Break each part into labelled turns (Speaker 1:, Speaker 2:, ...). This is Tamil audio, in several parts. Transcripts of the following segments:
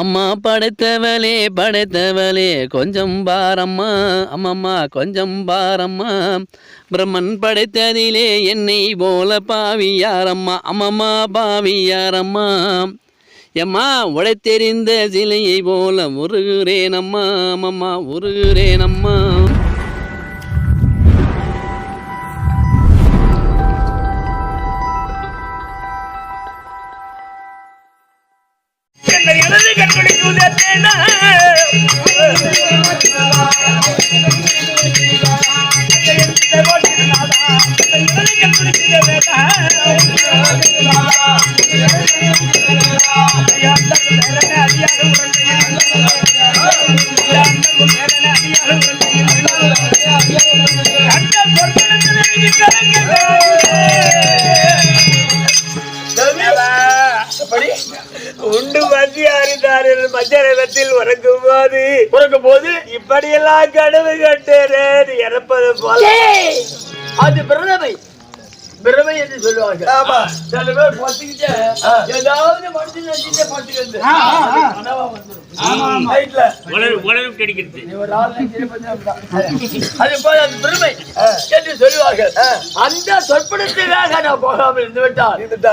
Speaker 1: அம்மா படைத்தவளே படைத்தவளே கொஞ்சம் பாரம்மா அம்மம்மா கொஞ்சம் பாரம்மா. பிரம்மன் படைத்ததிலே என்னை போல பாவியாரம்மா அம்மம்மா பாவியாரம்மா. எம்மா உடைத்தெறிந்த சிலையை போல உருகுறேனம்மா அம்மம்மா உருகுறேனம்மா.
Speaker 2: என்னை எனது கண்களுக்கு உதவினா எப்படி உண்டு மத்திய அறிந்தார் மத்தியானத்தில் உறங்கும் போது உறங்கும் போது இப்படியெல்லாம் கனவு கண்டேன் இறப்பது போல.
Speaker 3: அது பிரதமை. பிரமை என்று சொல்லுவாங்க
Speaker 2: ஆமா.
Speaker 3: சில பேர் பத்துக்கிட்டு ஏதாவது மனுஷன் நினைச்சிட்டே பத்துக்கிறது. அது போல பெருமை என்று சொல்லுவார்கள். அந்த சொற்பனத்துக்காக நான் போகாமல் இருந்து.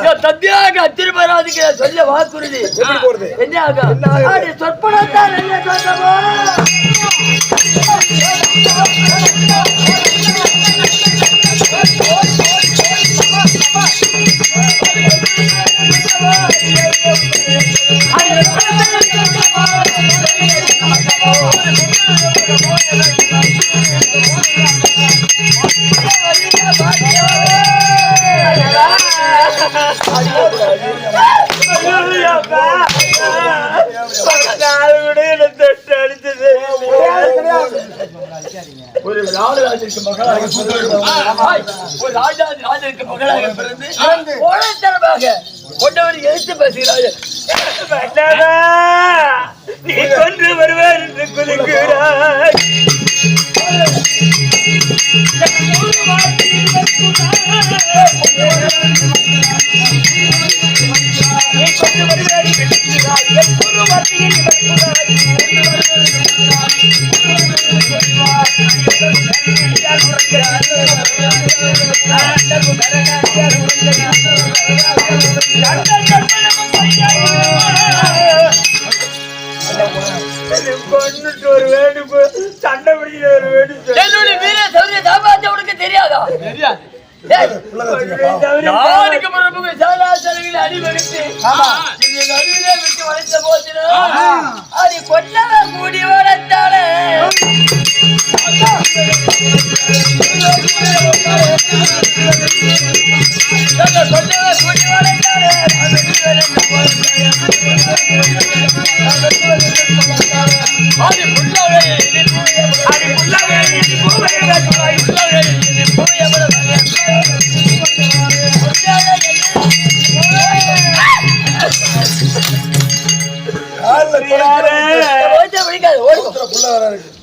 Speaker 3: என் தந்தையாக அத்திருப்பராதிக்கு சொல்ல வாக்குறுதி? என்ன ஆகும்? சொற்பனத்தான் என்ன சொந்தமோ ஒரு ராஜராஜருக்கு மகளாக ஆய், ஒரு ராஜா ராஜருக்கு மகளாக பிறந்து கோழைத்தனமாக கொண்டவர் எதிர்த்து பேசுகிறார்கள்
Speaker 2: நீ கொன்று வருவார் என்று குதிக்கிறாய் நீ
Speaker 3: இந்த நடுவிலே விட்டு வளைத்த போதிலும் அது கொல்லவ கூடி வளர்த்தாலே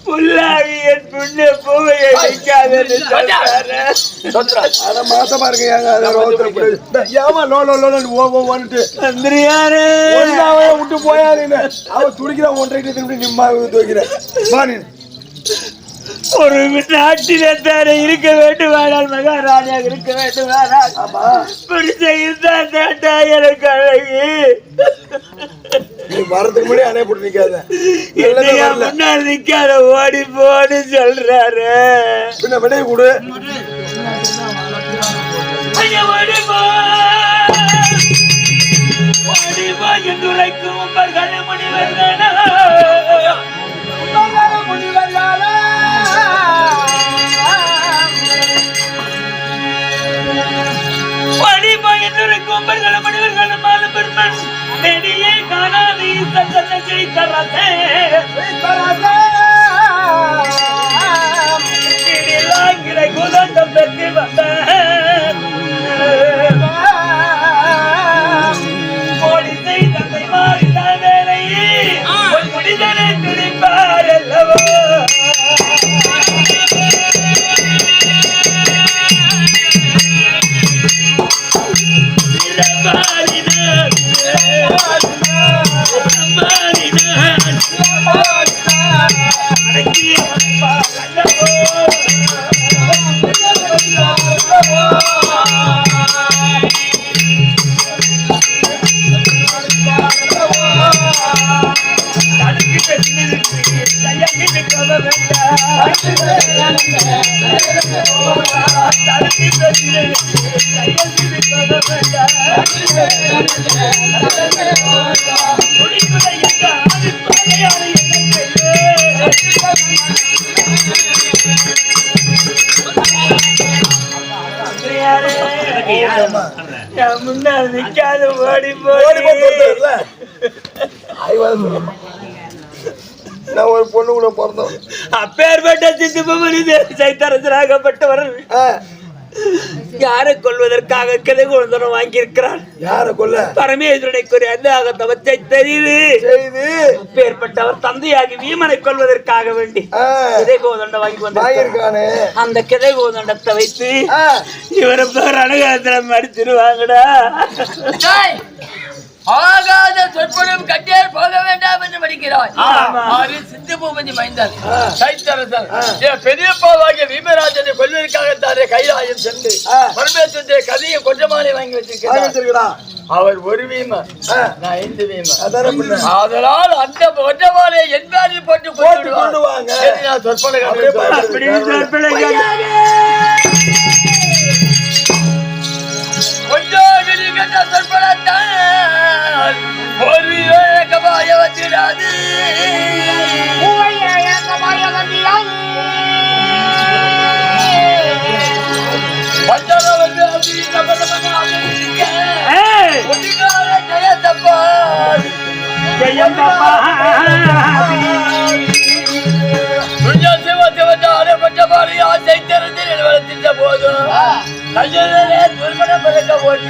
Speaker 2: புல்லாகி என் புண்ணு பூவையை வைக்காதன்னு
Speaker 4: மாசமா ஏங்க அது போய் இந்த ஏமா லோ லோ லோ ஓ ஓ வந்துட்டு
Speaker 2: மந்திரியாரே
Speaker 4: ஒன்னாவே விட்டு போயா நீ அவன் துடிக்கிற ஒன்றரை திரும்பி நிம்மா துவைக்கிறேன்
Speaker 2: ஒரு நாட்டிலே இருக்க வேண்டும் ஆனால் மகாராஜாக இருக்க வேண்டும் ஆனால்
Speaker 4: ஆமா.
Speaker 2: பிடிச்ச இருந்தால் தாண்டா எனக்கு அழகு.
Speaker 4: நீ வரதுக்கு முன்னாடி அணைய போட்டு நிக்காத.
Speaker 2: ஓடி போன்னு சொல்றாரு.
Speaker 4: பின்ன விடைய கொடு.
Speaker 2: ஓடி போ. ஓடி போ என்று உரைக்கும் உங்கள் கண்மணி வந்தானா படிப்பா என்று கும்பர்கள் மனிதர்கள் மாத பெருமன் நெடியே காணாது சந்தன கிழித்தரசே இடிலாங்கிற குதண்டம் பெற்று வந்த மோடி செய்த மாறின வேலையே ஒரு முடிதனை துடிப்பார் அல்லவோ? நிக்காது ஓடி
Speaker 4: ஓடி நான் ஒரு பொண்ணு கூட பிறந்தோம்.
Speaker 2: அப்பேற்பட்ட சித்து சைத்தரசராகப்பட்டவர்.
Speaker 4: ஆ,
Speaker 2: யாரை கொள்வதற்காக கிளை குழந்தனம் வாங்கியிருக்கிறார்?
Speaker 4: யார கொல்ல?
Speaker 2: பரமேஸ்வரனை கூறிய அந்த தவத்தை தெரியுது.
Speaker 4: செய்து.
Speaker 2: அப்பேற்பட்டவர் தந்தையாகி வீமனை கொள்வதற்காக வேண்டி கிதை கோதண்டம் வாங்கி வந்தார்
Speaker 4: வாங்கியிருக்கானே.
Speaker 2: அந்த கிதை கோதண்டத்தை வைத்து இவரை பேர் அணுகாத்திரம் அடிச்சிருவாங்கடா.
Speaker 3: ஆகாத சொற்பொழும் கட்டியார் போக வேண்டாம் என்று படிக்கிறாய். ஆறு சிந்து பூபதி மைந்தன். சைத்தரசன். என் பெரியப்பாவாகிய பீமராஜனை கொல்வதற்காகத்தானே கைலாயம் சென்று
Speaker 4: ஆ.
Speaker 3: பரமேஸ்வரனுடைய கதையை கொஞ்சமாலே வாங்கி வச்சிருக்கிறார். அவர் ஒரு வீமன்
Speaker 4: ஆ,
Speaker 3: நான் ஐந்து
Speaker 4: பின்ன
Speaker 3: அதனால் அந்த ஒற்றமாலே என் போட்டு
Speaker 4: போட்டு
Speaker 3: கொண்டு
Speaker 4: வாங்க.
Speaker 3: நான்
Speaker 4: அப்படியே
Speaker 3: கண்டு
Speaker 2: அப்படி சொற்பிழைகள்
Speaker 3: கொஞ்சம் கண்ட சொற்பனத்தான் ஒரு வந்து அப்படி நம்ம நம்ம
Speaker 2: ஜெயந்தப்பா.
Speaker 3: துஞ்சா சிவ ஆசை திறந்து போதும்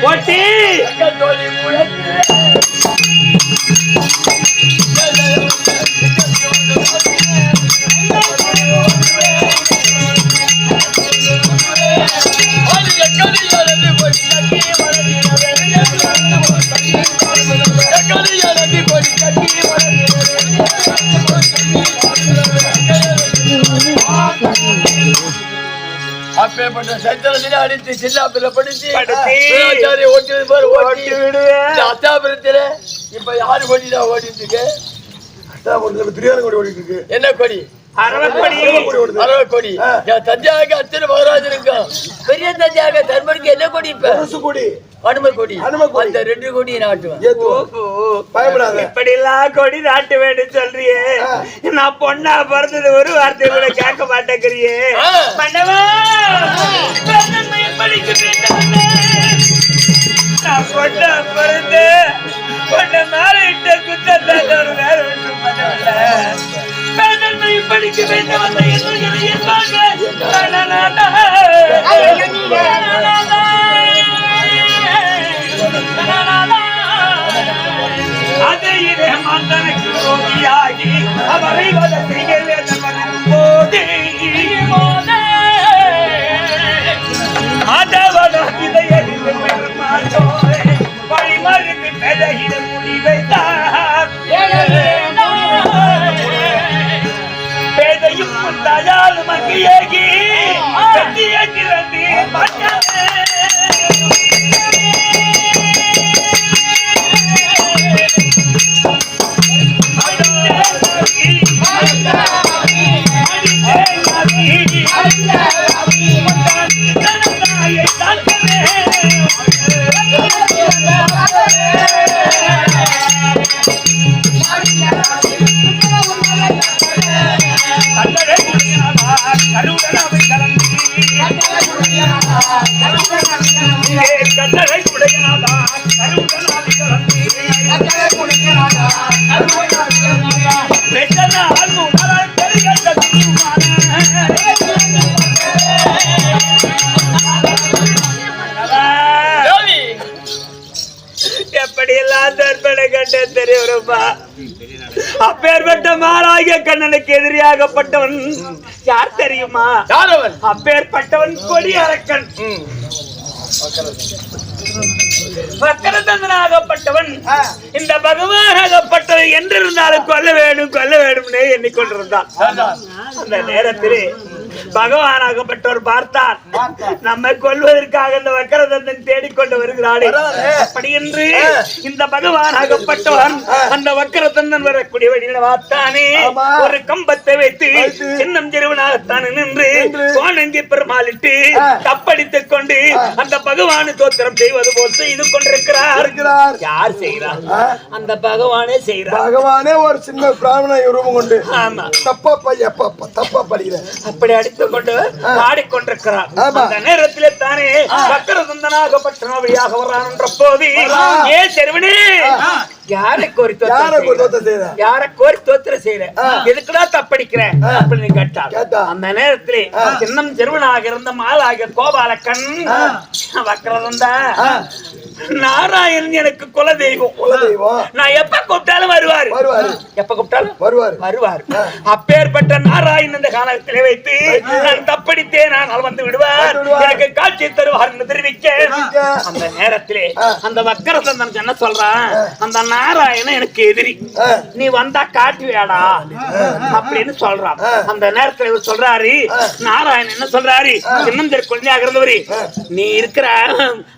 Speaker 3: ஓட்டி அப்பேற்பட்ட சத்திரத்திலே அடித்து படிச்சு ஓட்டி பாரு
Speaker 2: ஓட்டி.
Speaker 3: ஓட்டி
Speaker 2: விடுவேன்
Speaker 3: இந்த அத்தாபுரத்துல இப்ப யாரு தான் ஓடிட்டு இருக்கு
Speaker 4: பிரியாணி கூட ஓடிட்டு இருக்கு
Speaker 3: என்ன கொடி? தஞ்சாவுக்கு அத்தனை மகராஜ் இருக்கும் பெரிய தஞ்சாக தர்மனுக்கு என்ன கொடி இப்ப?
Speaker 4: கொடி.
Speaker 3: அனும கொடி. அந்த ரெண்டு கொடி நாட்டுவேன்.
Speaker 2: இப்படி எல்லாம் கொடி சொல்றியே. நான் பொண்ணா பிறந்தது ஒரு வார்த்தை கூட கேட்க மாட்டேங்கிறியே. மன்னவா நான் பொண்ணா பிறந்து பொண்ணை மேல இட்ட ஒரு வேற ஒன்றும் பண்ணவில்லை. பெருந்தன்மை படிக்க வேண்டும் மாறாகிய கண்ணனுக்கு எதிரியாகப்பட்டவன் யார் தெரியுமா? அப்பேற்பட்டவன் கொடி அரக்கன். வக்கரதந்தனாகப்பட்டவன் இந்த பகவானாகப்பட்டவன் என்றிருந்தாலும் கொல்ல வேண்டும் கொல்ல வேண்டும்னே எண்ணிக்கொண்டிருந்தான். அந்த நேரத்திலே பகவானாகப்பட்டவர் பார்த்தார். நம்மை கொல்வதற்காக இந்த வக்கரதந்தன் தேடிக்கொண்டு வருகிறாரே அப்படி என்று இந்த பகவானாகப்பட்டவர் அந்த வக்கரதந்தன் வரக்கூடிய வழியில பார்த்தானே
Speaker 4: ஆமா.
Speaker 2: ஒரு கம்பத்தை வைத்து சின்னம் திருவனாகத்தான் நின்று கோணங்கி பெருமாளிட்டு தப்படித்துக் கொண்டு அந்த பகவானு தோத்திரம் செய்வது போல் செய்து கொண்டிருக்கிறார். யார் செய்கிறார். அந்த பகவானே செய்கிறார்.
Speaker 4: பகவானே ஒரு சின்ன பிராமண ரூபம் கொண்டு
Speaker 2: ஆமா.
Speaker 4: தப்பா பைய தப்பா படிக்கிறேன்
Speaker 2: அப்படி அடித்துக் கொண்டு பாடிக்கொண்டிருக்கிறார். அந்த நேரத்திலே தானே சக்கரதந்தனாகப்பட்ட வழியாக வர்றான் என்ற போது ஏ செருவனே யாரை கோரி
Speaker 4: யாரை
Speaker 2: கோரி தோத்திரம் செய்யற எதுக்குடா தப்படிக்கிற? அப்படின்னு கேட்டார்
Speaker 4: கேட்டா.
Speaker 2: அந்த நேரத்திலே சின்னம் செருவனாக இருந்த மாலாகிய கோபாலக்கண் వక్రదుందా நாராயணன் எனக்கு குல தெய்வம் நான் எப்ப கூப்பிட்டாலும் வருவாரு.
Speaker 4: வருவாரு.
Speaker 2: எப்ப கூப்பிட்டாலும்
Speaker 4: வருவாரு.
Speaker 2: வருவார். அப்பேற்பட்ட நாராயணன் இந்த காலத்திலே வைத்து நான் தப்படித்தேன் ஆனால் வந்து விடுவார். எனக்கு காட்சி தருவார் என்று தெரிவிக்க. அந்த நேரத்திலே அந்த வக்கரசந்தன் என்ன சொல்றான்? அந்த நாராயணன் எனக்கு எதிரி. நீ வந்தா காட்டுவியாடா அப்படின்னு சொல்றான். அந்த நேரத்துல இவர் சொல்றாரு நாராயணன் என்ன சொல்றாரு? சின்னஞ்சரி குழந்தையாக இருந்தவரு நீ இருக்கிற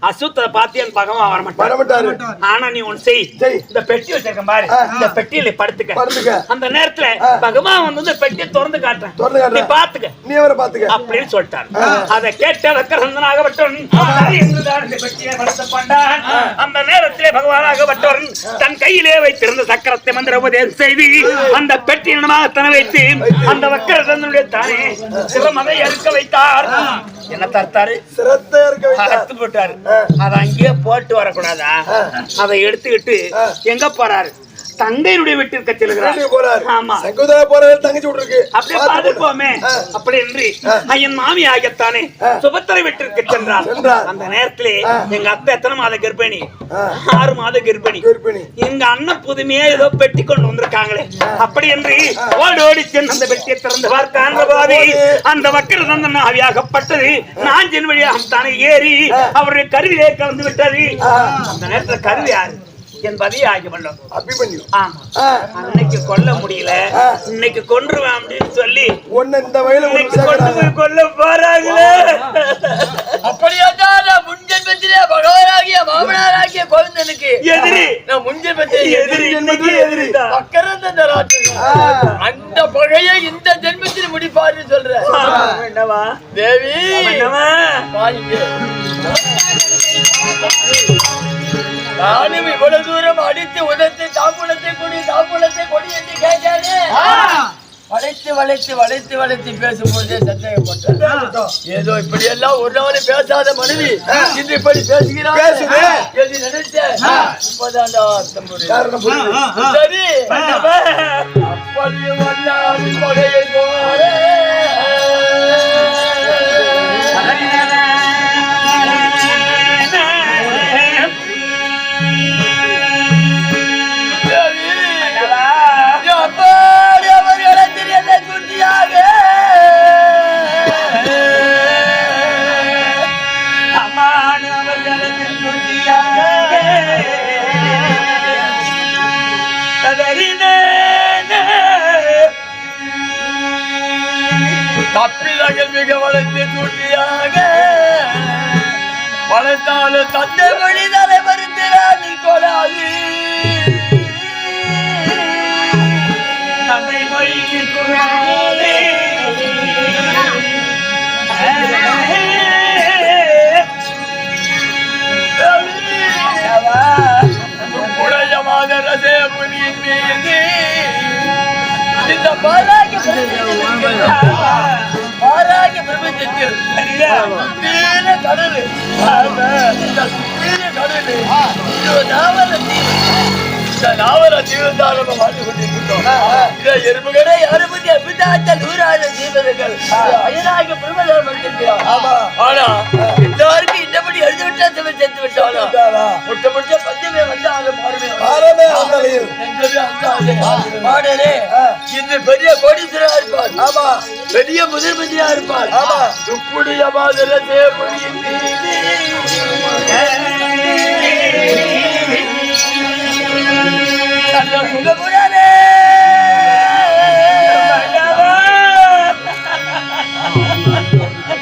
Speaker 2: அசுத்தத்தை பார்த்து என் பகவான் வர மாட்டார்
Speaker 4: வரமாட்டாரு.
Speaker 2: ஆனா நீ ஒண்ணு செய்.
Speaker 4: செய்.
Speaker 2: இந்த பெட்டி வச்சிருக்கேன் பாரு. இந்த பெட்டியில படுத்துக்க.
Speaker 4: படுத்துக்க.
Speaker 2: அந்த நேரத்துல பகவான் வந்து இந்த பெட்டியை திறந்து காட்டுறேன். நீ பாத்துக்க
Speaker 4: நீ அவரை பாத்துக்க
Speaker 2: அப்படின்னு சொல்லிட்டார். அதை கேட்ட வக்கரந்தனாகப்பட்டவன் அந்த நேரத்திலே பகவானாகப்பட்டவன் தன் கையிலே வைத்திருந்த சக்கரத்தை மந்திர உபதேசம் செய்து அந்த பெட்டி தன வைத்து அந்த வக்கரந்தனுடைய தானே சிலமதை அறுக்க வைத்தார். என்ன தர்த்தாரு?
Speaker 4: சிரத்தை
Speaker 2: போட்டாரு. அதை அங்கேயே போட்டு வரக்கூடாதா? அதை எடுத்துக்கிட்டு எங்க போறாரு? தங்கையினுடைய வீட்டிற்கு செல்கிறார்.
Speaker 4: போறாரு.
Speaker 2: ஆமா.
Speaker 4: சங்கோதர தங்கச்சி விட்டுருக்கு.
Speaker 2: அப்படியே பார்த்துப்போமே அப்படி என்று என் மாமி ஆகத்தானே சுபத்திரை வீட்டிற்கு சென்றார். அந்த நேரத்திலே எங்க அத்தை எத்தனை மாத கர்ப்பிணி? ஆறு மாத கர்ப்பிணி. எங்க அண்ணன் புதுமையா ஏதோ பெட்டி கொண்டு வந்திருக்காங்களே. அப்படி என்று ஓடி ஓடி சென்று அந்த பெட்டியை திறந்து பார்க்க போது அந்த வக்கர தந்தன் ஆவியாகப்பட்டது. நான் ஜென் வழியாக தானே ஏறி அவருடைய கருவிலே கலந்து விட்டது. அந்த நேரத்துல கருவி யாரு? என்பதை ஆகி பண்ணோம்
Speaker 4: அபிமன்யு
Speaker 2: அன்னைக்கு கொல்ல முடியல. இன்னைக்கு கொன்றுவேன் அப்படின்னு சொல்லி
Speaker 4: உன்னை இந்த வயல
Speaker 2: இன்னைக்கு
Speaker 4: கொண்டு.
Speaker 2: போய் கொல்ல போறாங்களே.
Speaker 3: அப்படியாதான் நான் முன்ஜென்மத்திலே பகவானாகிய மாமனாராகிய கோவிந்தனுக்கு?
Speaker 2: எதிரி.
Speaker 3: நான் முன்ஜென்மத்திலே
Speaker 2: எதிரி. இன்னைக்கு எதிரி.
Speaker 3: பக்கரந்த ராட்சசன். அந்த பகையை இந்த ஜென்மத்தில் முடிப்பாருன்னு சொல்ற.
Speaker 2: என்னவா?
Speaker 3: தேவி
Speaker 2: என்னவா?
Speaker 3: வாங்க. நானும் இவ்வளவு தூரம் அடித்து உதத்து தாம்பூலத்தை கொடி தாம்பூலத்தை கொடி என்று கேட்டானே வளைத்து வளைத்து வளைத்து வளைத்து பேசும்போதே சந்தேகப்பட்டேன் ஏதோ இப்படி எல்லாம் ஒரு நாள் பேசாத மனைவி இன்று இப்படி பேசுகிறார் நினைச்சேன் இப்பதான்டா அர்த்தம். சரி. தப்பிலகள் மிக வளர்த்து சுட்டியாக வளர்த்தாலும் தந்தை வழி தலை மறுக்கிறான் நீ கொடாது
Speaker 2: தந்தை மொழிக்கு குரானே.
Speaker 3: உடைய மாதர சேமுனியின் மீது பாராகிய பிரபஞ்சத்தில் பாராகிய பிரபஞ்சத்தில் வீர கடல் கடல் இந்த நாவல தீவு தான் நம்ம வாழ்ந்து கொண்டிருக்கிறோம் இந்த எறும்புகளே அறுபத்தி அபிதாத்த நூறாயிரம் ஜீவர்கள் அயனாகிய பிரபஞ்சம் வந்திருக்கிறார்
Speaker 4: ஆமா.
Speaker 3: ஆனா எல்லாருக்கும் இந்தபடி எழுதி விட்டா சிவன் விட்டானா
Speaker 4: விட்டாரா?
Speaker 3: முட்ட முட்ட பஞ்சமே வந்தாலும். மாறுமே. மாடனே இன்று பெரிய கோடீஸ்வரா இருப்பார்.
Speaker 4: ஆமா.
Speaker 3: பெரிய முதல்மதியா இருப்பார்.
Speaker 4: ஆமா.
Speaker 3: துப்புடைய மாதிரி தேவடியின்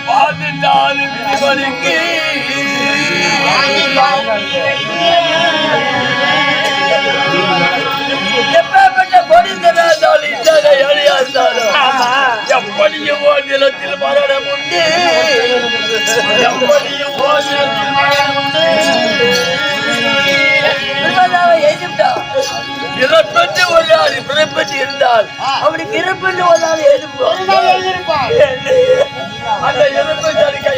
Speaker 3: பாதித்தாலும் இதுவரைக்கும் பிறப்பென்று இருந்தால் அவனுக்கு இறப்பென்று ஒரு ஆள் எழுதுவான் அந்த இறப்பென்று அடிக்க